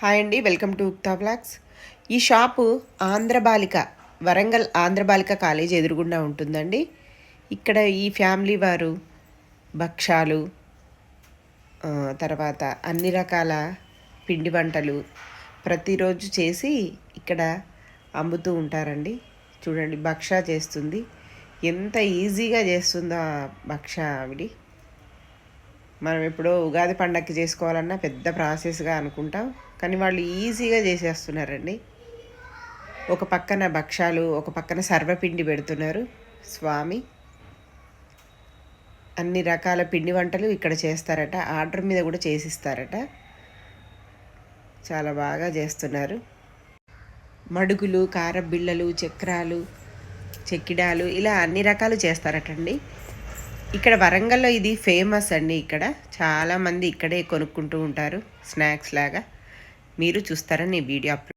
Hi అండి welcome to ఉక్తా blogs. ఈ shop Andhrabalika Warangal Andhrabalika college ఎదురుగుండా ఉంటుందండి. ఇక్కడ ఈ ఫ్యామిలీ వారు భక్షాలు తర్వాత అన్ని రకాల పిండి వంటలు ప్రతిరోజు చేసి ఇక్కడ అమ్ముతూ ఉంటారండి. చూడండి భక్ష చేస్తుంది. ఎంత ఈజీగా చేస్తుందో ఆ భక్ష ఆవిడి. మనం ఇప్పుడు ఉగాది పండగకి చేసుకోవాలన్నా పెద్ద ప్రాసెస్గా అనుకుంటాం. కానీ వాళ్ళు ఈజీగా చేసేస్తున్నారండి. ఒక పక్కన భక్ష్యాలు ఒక పక్కన సర్వపిండి పెడుతున్నారు. స్వామి అన్ని రకాల పిండి వంటలు ఇక్కడ చేస్తారట. ఆర్డర్ మీద కూడా చేసిస్తారట. చాలా బాగా చేస్తున్నారు. మడుగులు కారబిళ్ళలు చక్రాలు చెక్కిడాలు ఇలా అన్ని రకాలు చేస్తారటండి. ఇక్కడ వరంగల్లో ఇది ఫేమస్ అండి ఇక్కడ. చాలామంది ఇక్కడే కొనుక్కుంటూ ఉంటారు స్నాక్స్ లాగా. మీరు చూస్తారని వీడియో అప్లోడ్